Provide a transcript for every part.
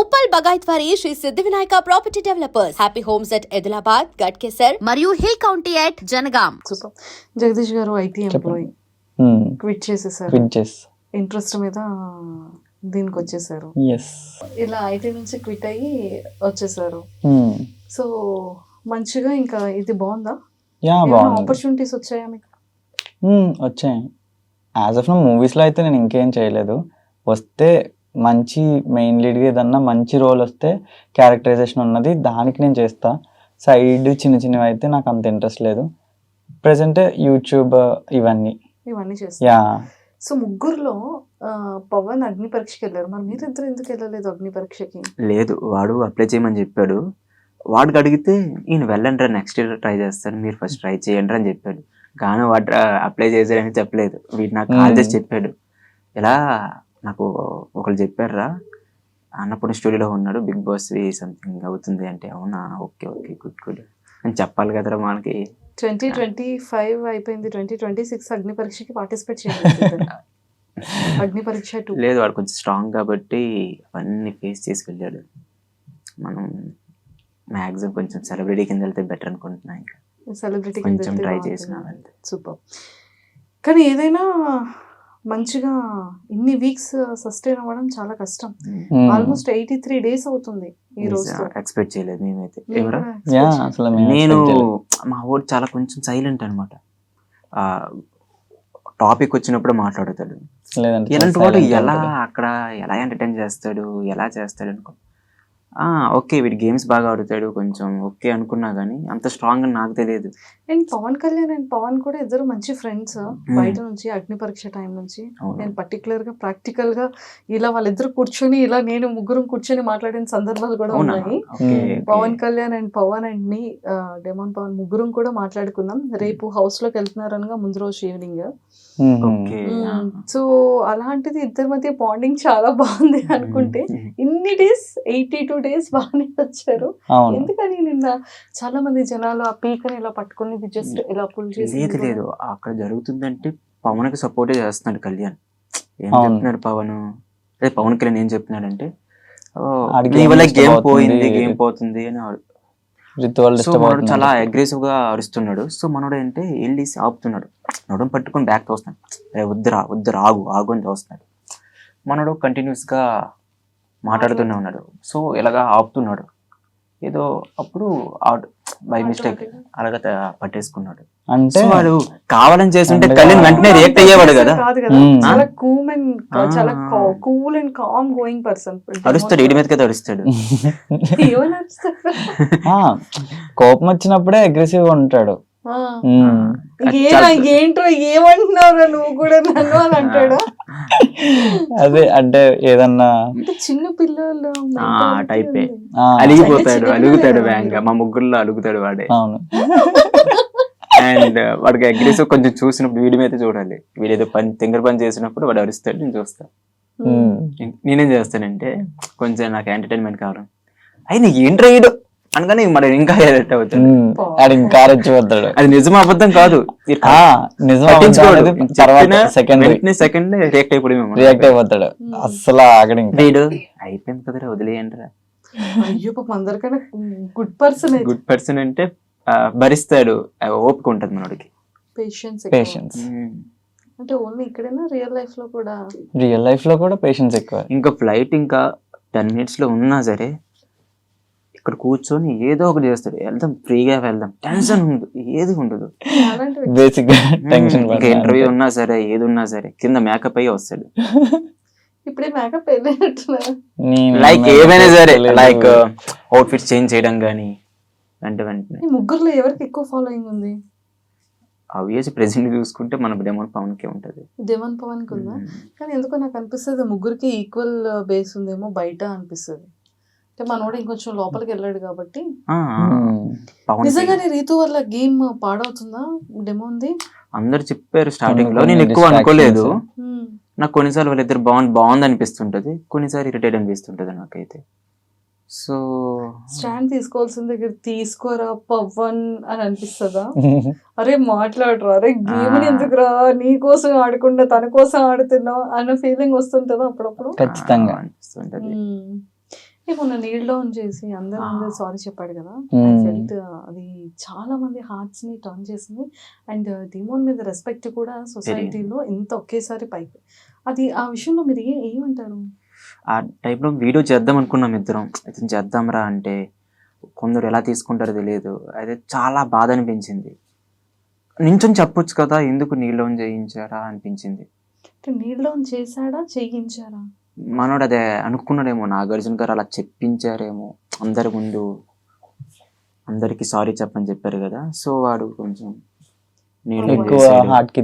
Uppal బగాయత్వారి Sri Siddhi Vinayaka Property Developers. Happy Homes at Edulabad Ghatkesar మరియు Hill County at Jangaon. Super. Jagadish గారు IT employee. Quit చేసేసారు. Quit చేస్. Interest మీద దీనికి వచ్చేసారు. ఇలా ఐటీ నుంచి క్విట్ అయ్యి వచ్చేసారు. సో మంచిగా ఇంకా ఇది బాగుందా? యా ఏమైనా బాగుంది. ఆపర్చునిటీస్ వచ్చాయా మీకు? వచ్చాయి. యాజ్ ఆఫ్ నో మూవీస్లో అయితే నేను ఇంకేం చేయలేదు. వస్తే మంచి మెయిన్ లీడ్గా ఏదన్నా మంచి రోల్ వస్తే క్యారెక్టరైజేషన్ ఉన్నది దానికి నేను చేస్తా. సైడ్ చిన్న చిన్నవి అయితే నాకు అంత ఇంట్రెస్ట్ లేదు. ప్రజెంట్ యూట్యూబ్ ఇవన్నీ. ఇవన్నీ యా. సో ముగ్గురులో పవన్ అగ్ని పరీక్షకి వెళ్ళారు. మరి మీరిద్దరు ఎందుకు వెళ్ళలేదు అగ్ని పరీక్షకి? లేదు వాడు అప్లై చేయమని చెప్పాడు. వాడికి అడిగితే ఈయన వెళ్ళండి రా నెక్స్ట్ ఇయర్ ట్రై చేస్తాను. మీరు ఫస్ట్ ట్రై చేయండి అని చెప్పాడు. కానీ వాడు అప్లై చేశాడని చెప్పలేదు. వీడు నాకు కాల్ చేసి. చెప్పాడు. ఇలా నాకు ఒకళ్ళు చెప్పారురా. అన్నపూర్ణ స్టూడియోలో ఉన్నాడు బిగ్ బాస్ సంథింగ్ అవుతుంది అంటే అవునా? Okay okay good good. అని చెప్పాలి కదరా మనకి. ట్వంటీ ట్వంటీ ఫైవ్ అయిపోయింది. ట్వంటీ ట్వంటీ సిక్స్ అగ్ని పరీక్షకి పార్టిసిపేట్ చేయాలి అగ్ని పరీక్ష టూ లేదు వాడు కొంచెం స్ట్రాంగ్ కాబట్టి అవన్నీ ఫేస్ చేసి వెళ్ళాడు. మనం మ్యాక్సిమం కొంచెం సెలబ్రిటీ కింద వెళ్తే బెటర్ అనుకుంటున్నా ఇంకా. సెలబ్రిటీ కొంచెం ట్రై చేసిన సూపర్ కానీ ఏదైనా మంచిగా ఇన్ని వీక్స్ సస్టైన్ అవ్వడం చాలా కష్టం. Hmm. Almost eighty three days అవుతుంది ఈ రోజు ఎక్స్పెక్ట్ చేయలేదు మేమైతే. ఏమరా యా అసలు మేము నేను. మా ఊరు చాలా కొంచెం సైలెంట్ అనమాట టాపిక్ వచ్చినప్పుడు మాట్లాడతాడు లేదంటే ఇలాంటి వాడు ఎలా. అక్కడ ఎలా ఎంటర్టైన్ చేస్తాడు ఎలా చేస్తాడు అనుకో ఓకే వీడి గేమ్స్ బాగా ఆడుతాడు కొంచెం ఓకే అనుకున్నా కానీ అంత స్ట్రాంగ్ అని నాకు తెలియదు. అండ్ పవన్ కళ్యాణ్ అండ్ పవన్ కూడా ఇద్దరు మంచి ఫ్రెండ్స్ బయట నుంచి అగ్ని పరీక్ష టైం నుంచి. నేను పర్టికులర్గా ప్రాక్టికల్గా ఇలా వాళ్ళిద్దరు కూర్చొని ఇలా నేను ముగ్గురు కూర్చొని మాట్లాడిన సందర్భాలు కూడా ఉన్నాయి. Okay, Hmm. Pavan Kalyan and Pavan and me demon Pavan ముగ్గురం కూడా మాట్లాడుకున్నాం రేపు హౌస్లోకి వెళ్తున్నారు అనగా ముందు రోజు ఈవినింగ్ Hmm. సో అలాంటిది ఇద్దరి మధ్య బాండింగ్ చాలా బాగుంది అనుకుంటే ఇన్ని డేస్ ఎయిటీ టూ డేస్ బాగానే వచ్చారు. ఎందుకని నిన్న చాలా మంది జనాలు ఆ పీకని ఇలా పట్టుకొని జస్ట్ ఇలా పుల్ చేసి లేదు లేదు. అక్కడ జరుగుతుందంటే పవన్కి సపోర్ట్ చేస్తున్నాడు కళ్యాణ్. ఏం. చెప్తున్నాడు పవన్? అదే పవన్ కళ్యాణ్ ఏం చెప్తున్నాడంటే గేమ్. పోయింది గేమ్ పోతుంది అని సో మనోడు చాలా అగ్రెసివ్గా అరుస్తున్నాడు. సో మనోడు ఏంటంటే వెళ్ళి ఆపుతున్నాడు. నడుం పట్టుకొని బ్యాక్ తోస్తున్నాడు అరే వద్దురా వద్దురా ఆగు ఆగు అని తోస్తున్నాడు మనోడు కంటిన్యూస్గా మాట్లాడుతూనే ఉన్నాడు. సో ఇలాగా ఆపుతున్నాడు. ఏదో అప్పుడు బై మిస్టేక్ అలాగా త- పట్టేసుకున్నాడు. అంటే వాడు కావాలని చేస్తుంటే కళ్యాణ్ వెంటనే రియాక్ట్ అయ్యేవాడు కదా. చాలా కూల్ అండ్ చాలా. Cool and calm going person అరుస్తాడు ఇడి మీదకి అరుస్తాడు. కోపం వచ్చినప్పుడే అగ్రెసివ్ ఉంటాడు. ఏంట్రా ఏమంటున్నావురా నువ్వు కూడా నన్ను అని అంటాడు? అదే అంటే ఏదన్నా చిన్న పిల్లలు ఆ. ఆ, అలిగిపోతాడు అలుగుతాడు వేగంగా. మా ముగ్గురులో అలుగుతాడు వాడే. అవును. అండ్ వాడికి అగ్రెసివ్ కొంచెం చూసినప్పుడు వీడి మీద చూడాలి. వీడు ఏదో పని తింగర పని చేసినప్పుడు వాడు అరుస్తాడు నేను చూస్తా. ఉమ్. నేనేం చేస్తానంటే కొంచెం నాకు ఎంటర్టైన్మెంట్ కావాలి. అయ్యి నీకు ఏంట్రా ఈడు అనగానే మరి ఇంకా ఎరెక్ట్ అవుతాడు. ఆడు ఇంకా రెచ్చిపోతాడు అది నిజం అబద్ధం కాదు. నిజం సెకండ్ రియాక్ట్ అయిపోయి రియాక్ట్ అయిపోతాడు. ఆగడు ఇంకా. వీడు అయిపోయింది కదరా వదిలేయండిరా. అయ్యో పాపం అందరికన్నా గుడ్ పర్సన్ గుడ్ పర్సన్ అంటే భరిస్తాడు. ఆ, ఓపిక ఉంటది మనోడికి. పేషెన్స్ పేషెన్స్ అంటే ఓన్లీ ఇక్కడైనా రియల్ లైఫ్లో కూడా. రియల్ లైఫ్లో కూడా పేషెన్స్ ఎక్కువ. ఇంకా ఫ్లైట్ ఇంకా టెన్ మినిట్స్లో ఉన్నా సరే ఇక్కడ కూర్చొని ఏదో ఒకటి చేస్తాడు. వెళ్దాం ఫ్రీగా వెళ్దాం. టెన్షన్ ఉండదు ఏది ఉండదు. బేసిక్గా టెన్షన్ ఇంటర్వ్యూ ఉన్నా సరే ఏది ఉన్నా సరే కింద మేకప్ అయ్యి వస్తాడు. ఇప్పుడే మేకప్ లైక్ ఏమైనా సరే లైక్ అవుట్ఫిట్ చేంజ్ చేయడం కానీ వెంట వెంటనే. ముగ్గురులో ఎవరికి ఎక్కువ ఫాలోయింగ్ ఉంది? అవియస్ ప్రెసెంట్ చూసుకుంటే మన డెమోన్ పవన్ కే ఉంటది. దేవన్ పవన్కి ఉందా కానీ ఎందుకో నాకు అనిపిస్తుంది ముగ్గురికి ఈక్వల్ బేస్ ఉందేమో బయట అనిపిస్తుంది. అంటే మనోడు ఇంకొంచెం లోపలికి వెళ్ళాడు కాబట్టి. నిజంగానే రీతు వల్ల గేమ్ పాడవుతుందా? డెమో ఉంది? అందరు చెప్పారు స్టార్టింగ్లో. కొన్ని నేను ఎక్కువ. అనుకోలేదు. నాకు కొన్నిసార్లు వాళ్ళిద్దరు బాగుంది బాగుంది అనిపిస్తుంటది. కొన్నిసార్లు ఇరిటేట్ అనిపిస్తుంటది నాకైతే. సో స్టాండ్ తీసుకోవాల్సిన దగ్గర తీసుకోరా పవన్ అని అనిపిస్తుందా? అరే మాట్లాడరా. అరే గేమ్. ఎందుకురా? నీ కోసం ఆడకుండా తన కోసం ఆడుతున్నావు అన్న ఫీలింగ్ వస్తుంటుందా అప్పుడప్పుడు? ఖచ్చితంగా. అనిపిస్తుంటది. మొన్న డౌన్ చేసి అందరి సారీ చెప్పాడు కదా. ఐ ఫెల్ట్ అది చాలా మంది హార్ట్స్ని టర్న్ చేసింది. అండ్ డిమోన్ మీద రెస్పెక్ట్ కూడా సొసైటీలో ఇంత ఒకేసారి పైకి. అది ఆ విషయంలో మీరు ఏ ఏమంటారు? ఆ టైప్లో వీడియో చేద్దాం అనుకున్నాం ఇద్దరం. ఇతను చేద్దాంరా అంటే కొందరు ఎలా తీసుకుంటారో తెలియదు. అయితే చాలా బాధ అనిపించింది. నించొని చెప్పొచ్చు కదా ఎందుకు నీళ్ళు చేయించారా అనిపించింది. డౌన్ చేశాడా చేయించారా? మనోడు అదే అనుకున్నాడేమో నాగార్జున గారు అలా చెప్పించారేమో అందరి ముందు అందరికి సారీ చెప్పని చెప్పారు కదా సో వాడు కొంచెం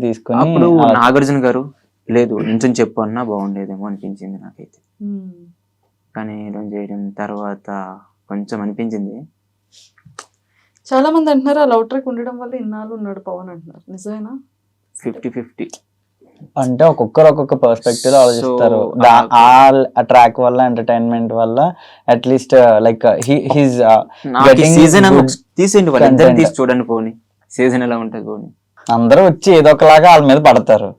తీసుకొని అప్పుడు నాగార్జున గారు లేదు నించొని చెప్పు అన్నా బాగుండేదేమో అనిపించింది నాకైతే. Hmm. కానీ ఇలా చేయడం తర్వాత కొంచెం అనిపించింది. చాలా మంది అంటున్నారు ఆ లవ్ ట్రాక్ ఉండడం వల్ల ఇన్నాళ్ళు ఉన్నాడు పవన్ అంటున్నారు. నిజమేనా? Fifty fifty. అంటే ఒక్కొక్కరు ఒక్కొక్క పర్స్పెక్టివ్ ఆలోచిస్తారు. ఆ- ట్రాక్ వల్ల ఎంటర్టైన్మెంట్ వల్ల at least like his season తీసేయండి content. తీసి చూడండి పోని. సీజన్ ఎలా ఉంటది పోని. అందరూ వచ్చి ఏదో ఒకలాగా వాళ్ళ మీద పడతారు.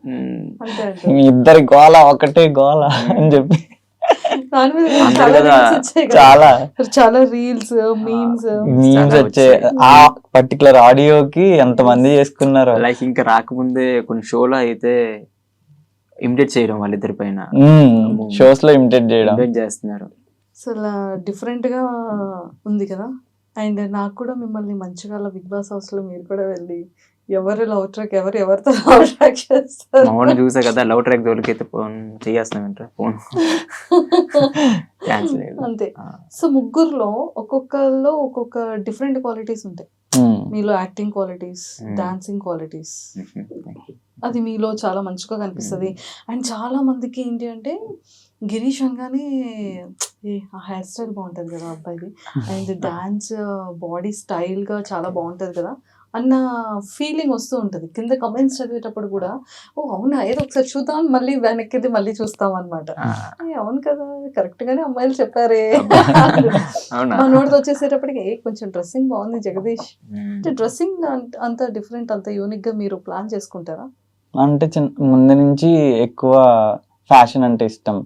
మీ ఇద్దరి గోల ఒకటే గోల అని చెప్పి. చాలా. చాలా. చాలా రీల్స్ మీమ్స్ మీమ్స్ వచ్చే. ఆ పర్టికులర్ ఆడియోకి ఎంత మంది చేసుకున్నారు. లైక్ ఇంకా రాకముందే కొన్ని షోలో అయితే ఇమిటేట్ చేయడం వాళ్ళిద్దరి పైన. షోస్లో ఇమిటేట్ చేయడం. చేస్తున్నారు. అసలు డిఫరెంట్గా ఉంది కదా. అండ్ నాకు కూడా మిమ్మల్ని మంచిగా బిగ్ బాస్ హౌస్లో మీరు కూడా వెళ్ళి ఎవరు లవ్ ట్రాక్ ఎవరు ఎవరితో లవ్ ట్రాక్ చేస్తారు? మామూలు చూసా కదా లవ్ ట్రాక్ జోలికి అయితే ఫోన్. చేస్తున్నాం ఫోన్ అంతే. సో ముగ్గురులో ఒక్కొక్కరిలో ఒక్కొక్క డిఫరెంట్ క్వాలిటీస్ ఉంటాయి. ఉమ్. మీలో acting qualities Hmm. Dancing qualities అది మీలో చాలా మంచిగా కనిపిస్తుంది. అండ్ చాలా మందికి ఏంటి అంటే గిరీష్ అనగానే ఏ ఆ హెయిర్ స్టైల్ బాగుంటుంది కదా అబ్బాయిది. అండ్ డాన్స్ బాడీ స్టైల్గా చాలా బాగుంటది కదా. అన్న ఫీలింగ్ వస్తూ ఉంటది. కింద కమెంట్స్ చదివేటప్పుడు కూడా ఓ అవునా? ఏదో ఒకసారి చూద్దాం మళ్ళీ వెనక్కిది మళ్ళీ చూస్తాం అనమాట అవును కదా కరెక్ట్ గానే అమ్మాయిలు చెప్పారే. మా నోటితో వచ్చేసేటప్పటికి ఏ కొంచెం డ్రెస్సింగ్ బాగుంది జగదీష్. అంటే డ్రెస్సింగ్ అంత డిఫరెంట్ అంత యూనిక్గా మీరు ప్లాన్ చేసుకుంటారా? అంటే చిన్న ముందు నుంచి ఎక్కువ ఫ్యాషన్ అంటే ఇష్టం.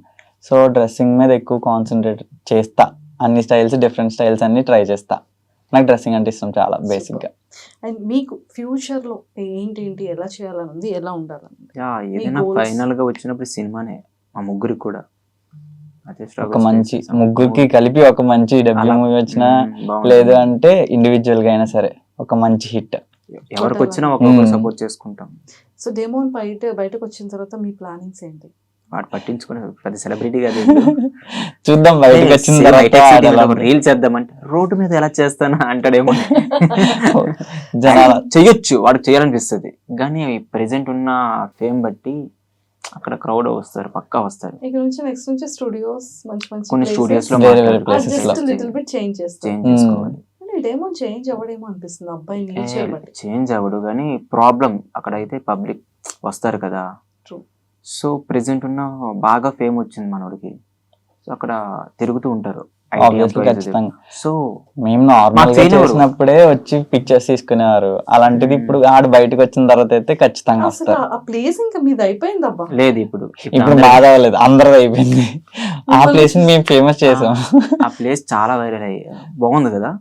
సో డ్రెస్సింగ్ మీద ఎక్కువ కాన్సన్ట్రేట్ చేస్తా. అన్ని స్టైల్స్ డిఫరెంట్ స్టైల్స్ అన్ని ట్రై చేస్తా. నాకు డ్రెస్సింగ్ అంటే ఇష్టం చాలా బేసిక్గా అండ్ మీకు ఫ్యూచర్లో ఏంటి ఏంటి ఎలా చేయాలని ఉంది ఎలా ఉండాలని ఏదైనా goals? ఫైనల్గా వచ్చినప్పుడు సినిమానే మా ముగ్గురికి కూడా అదే ఒక మంచి. ముగ్గురికి కలిపి ఒక మంచి అలా. మూవీ వచ్చినా. లేదు అంటే ఇండివిజువల్గా అయినా సరే ఒక మంచి హిట్ ఎవరికి వచ్చినా మ్మ్. సపోర్ట్ చేసుకుంటాం సో డెమోన్ బయట బయటకు వచ్చిన తర్వాత మీ ప్లానింగ్స్ ఏంటి వాడు పట్టించుకునే పెద్ద సెలబ్రిటీ కాదు చూద్దాం బయటకు వచ్చిన తర్వాత. రీల్ చేద్దామంటే రోడ్డు మీద ఎలా చేస్తానా? అంటాడేమో. జనాల చెయ్యొచ్చు వాడు చేయాలనిపిస్తుంది. కానీ ప్రెసెంట్ ఉన్న ఫేమ్ బట్టి అక్కడ క్రౌడ్ వస్తారు పక్కా వస్తారు. ఇక్కడ నుంచి నెక్స్ట్ నుంచి స్టూడియోస్ మంచి మంచి కొన్ని స్టూడియోస్లో వేరే వేరే places లో. జస్ట్ లిటిల్ బిట్ చేంజ్ చేస్తాం చేసుకోవాలి. డెమో చేంజ్ అవ్వడేమో అనిపిస్తుంది అబ్బాయి చేంజ్ అవ్వడు కానీ ప్రాబ్లం అక్కడ అయితే పబ్లిక్ వస్తారు కదా. సో ప్రెసెంట్ ఉన్న బాగా ఫేమ్ వచ్చింది మనోడికి. సో అక్కడ తిరుగుతూ ఉంటారు. సో మేము నార్మల్. చేసినప్పుడే వచ్చి పిక్చర్స్ తీసుకునేవారు. అలాంటిది మ్మ్. ఇప్పుడు ఆడ బయటకు వచ్చిన తర్వాత అయితే ఖచ్చితంగా అసలు వస్తారు. ఆ ప్లేస్ ఇంకా మీది అయిపోయింది అబ్బా? లేదు ఇప్పుడు. ఇప్పుడు బాధ అవ్వలేదు. అందరిది అయిపోయింది. ఆ ప్లేస్ని మేము ఫేమస్ చేసాం. ఆ ప్లేస్ చాలా వైరల్ అయ్యి బాగుంది కదా?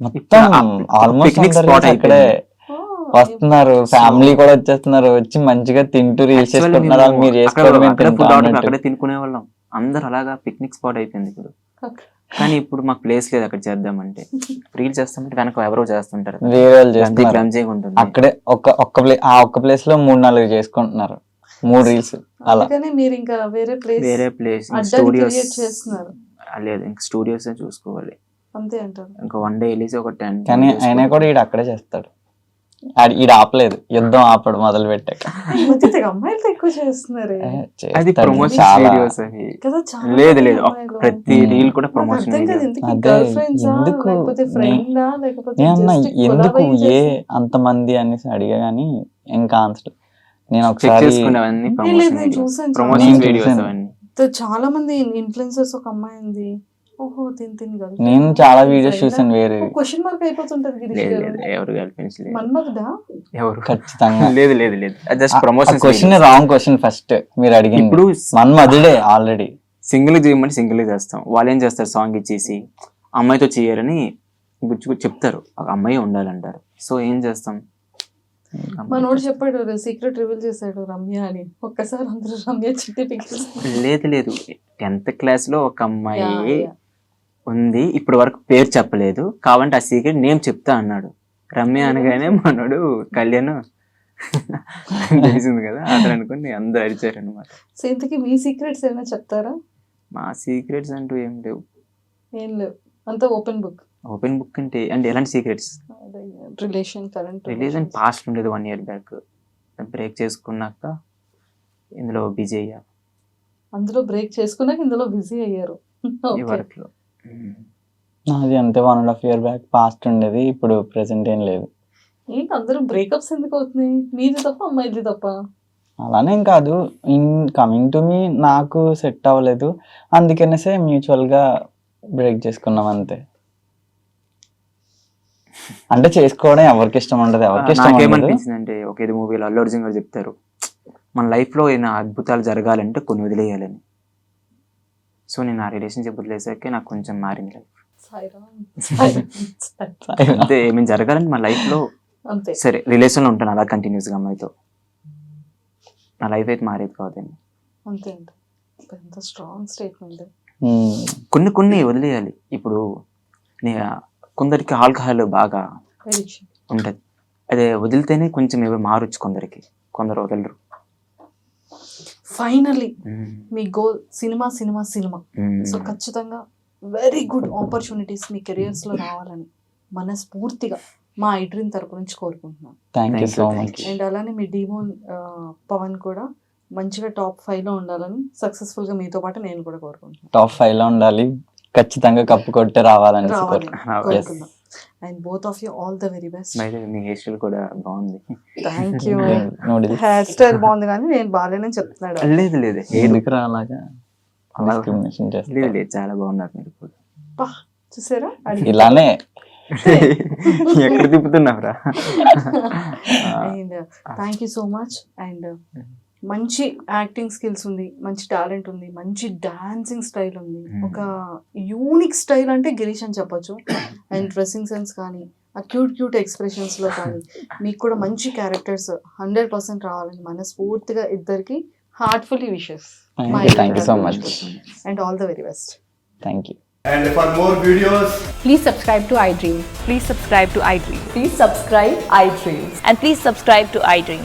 మొత్తం ఆల్మోస్ట్ ఆ, వస్తున్నారు. ఫ్యామిలీ కూడా వచ్చేస్తున్నారు. వచ్చి మంచిగా తింటూ రీల్స్ చేసుకుంటున్నారు మేము మీరు చేసుకోవడం అక్కడే తినుకునే వాళ్ళం. అందరు అలాగా పిక్నిక్ స్పాట్ అయిపోయింది ఇప్పుడు. కానీ ఇప్పుడు మాకు ప్లేస్ లేదు అక్కడ చేద్దామంటే. రీల్ చేస్తామంటే వెనక ఎవరో చేస్తుంటారు ఉంటుంది. అక్కడే ఒక్క ఒక్క ప్లే ఆ ఒక్క ప్లేస్లో మూడు నాలుగు చేసుకుంటున్నారు. మూడు రీల్స్ అలా. మీరు ఇంకా వేరే ప్లేస్ వేరే ప్లేస్ స్టూడియోస్ చేస్తున్నారు. లేదు ఇంకా స్టూడియోస్ చూసుకోవాలి. అంతే అంటారు. ఇంకా వన్ డే వెళ్ళేసి ఒక టెన్ కానీ అయినా కూడా ఈడ అక్కడే చేస్తాడు. ఈడ ఆపలేదు. యుద్ధం ఆపడు మొదలు పెట్టాక అమ్మాయిలతో ఎక్కువ చేస్తున్నారే. ఏ, అది ప్రమోషన్ లేదు మంది లేదు. ప్రతి. రీల్ కూడా ప్రమోషన్ ఎందుకు? ఎందుకు ఏ చేసి- అంతమంది అనేసి అడిగా గానీ ఇంకా ఆన్సర్ నేను చెక్ ఒకసారి చూసాను చాలా మంది ఇన్ఫ్లుయెన్సర్స్ ఒక అమ్మాయి ఉంది. ఓహో తిన్ తిన్ గర్ల్ నేను చాలా వీడియోస్ చూసాను వేరే. క్వశ్చన్ మార్క్ అయిపోతుంటది గిరీష్ లేదు ఎవరు గర్ల్ ఫ్రెండ్స్ లేదు మన్మధుడా? ఎవరు? ఖచ్చితంగా. లేదు లేదు లేదు. Just promotion question wrong question first మీరు అడిగింది. ఇప్పుడు మన్మధుడే ఆల్రెడీ సింగిల్ చేయమని సింగిల్ చేస్తాం. వాళ్ళు ఏం చేస్తారు? సాంగ్ ఇచ్చేసి అమ్మాయితో చేయరని గుచ్చు గుచ్చు చెప్తారు. ఒక అమ్మాయి ఉండాలంటారు. సో ఏం చేస్తాం? మనోడు చెప్పాడు సీక్రెట్ రివీల్ చేశాడు రమ్య అని. ఒక్కసారి అందరూ రమ్య చిట్టి పిక్చర్స్ లేదు లేదు. టెన్త్ క్లాస్లో ఒక అమ్మాయి ఉంది. ఇప్పటి వరకు పేరు చెప్పలేదు. కావంటే ఆ సీక్రెట్ నేమ్ చెప్తా అన్నాడు. రమ్య అనగానే మనోడు కళ్యాణ్ తెలిసింది కదా. అతను అనుకుని అందరు అరిచారు అనమాట సో ఇంతకీ మీ సీక్రెట్స్ ఏమైనా చెప్తారా? మా సీక్రెట్స్ అంటూ ఏం లేవు. ఏం లేవు. అంతా ఓపెన్ బుక్ ఓపెన్ బుక్ అంటే అంటే ఎలాంటి secrets relation current religion past ఉండేది వన్ ఇయర్ బ్యాక్ బ్రేక్ చేసుకున్నాక ఇందులో బిజీ అయ్యా. అందులో బ్రేక్ చేసుకున్నాక ఇందులో బిజీ అయ్యారు. ఈ Okay. లో నాది అంతే one and half year back past ఉండేది ఇప్పుడు ప్రెసెంట్ ఏం లేదు. ఏంటి అందరూ బ్రేకప్స్ ఎందుకు అవుతున్నాయి? మీది తప్ప అమ్మాయిది తప్ప? అలానేం కాదు. ఇన్ కమింగ్ టు మీ నాకు సెట్ అవ్వలేదు. అందుకనేసే మ్యూచువల్గా బ్రేక్ చేసుకున్నాం అంతే. అంటే చేసుకోవడం ఎవరికి ఇష్టం ఉండదు ఎవరికి ఇష్టం ఉండదు. నాకేమనిపించింది అంటే ఒక ఇది మూవీలో అల్లు అర్జున్ గారు చెప్తారు మన లైఫ్లో ఏదైనా అద్భుతాలు జరగాలంటే కొన్ని వదిలేయాలని. సో నేను ఆ రిలేషన్షిప్ వదిలేసాకే నాకు కొంచెం మారింది లైఫ్. అంతే ఏమైనా జరగాలంటే మన లైఫ్లో అంతే. సరే రిలేషన్లో ఉంటాను అలా కంటిన్యూస్గా అమ్మాయితో. నా లైఫ్ అయితే మారేది కాదండి అంతే. అంతే ఎంత స్ట్రాంగ్ స్టేట్మెంట్ కొన్ని కొన్ని వదిలేయాలి. ఇప్పుడు నే కొందరికి ఆల్కహాల్ బాగా ఉంటది. అదే వదిలితేనే కొంచెం ఏవో మారొచ్చు కొందరికి. కొందరు వదలరు. ఫైనలీ ఉమ్, మీ goal cinema cinema cinema. So ఖచ్చితంగా వెరీ గుడ్ ఆపర్చునిటీస్ మీ కెరియర్స్లో రావాలని మనస్ఫూర్తిగా మా ఐడ్రీమ్ తరపు నుంచి కోరుకుంటున్నాను. అండ్ అలానే మీ డీమోన్ పవన్ కూడా మంచిగా టాప్ ఫైవ్లో ఉండాలని సక్సెస్ఫుల్గా మీతో పాటు నేను కూడా కోరుకుంటున్నాను. టాప్ ఫైవ్లో ఉండాలి. ఖచ్చితంగా కప్పు కొట్టి రావాలని and both of you all the very best me hair style కూడా బాగుంది. థ్యాంక్ యూ నోడి హెయిర్ స్టైల్ బాగుంది కానీ నేను బాగాలేనని చెప్తున్నాడు. లేదు లేదు. హెయిర్ అలాగా? డిస్క్రిమినేషన్ లేదు లేదు. చాలా బాగున్నారు మీరు కూడా. పా చూసారా? ఇలానే. ఎక్కడ తిప్పుతున్నావురా? And thank you so much and మంచి యాక్టింగ్ స్కిల్స్ ఉంది మంచి టాలెంట్ ఉంది మంచి డాన్సింగ్ స్టైల్ ఉంది Hmm. ఒక యూనిక్ స్టైల్ అంటే గిరీష్ అని చెప్పొచ్చు అండ్ డ్రెస్సింగ్ సెన్స్ కానీ ఆ క్యూట్ క్యూట్ ఎక్స్ప్రెషన్స్లో కానీ మీకు కూడా మంచి క్యారెక్టర్స్ హండ్రెడ్ పర్సెంట్ రావాలని మనస్ఫూర్తిగా ఇద్దరికి heartfully wishes and all the very best thank you And for more videos, Please subscribe to iDream. Please subscribe to iDream. Please subscribe iDream. And please subscribe to iDream.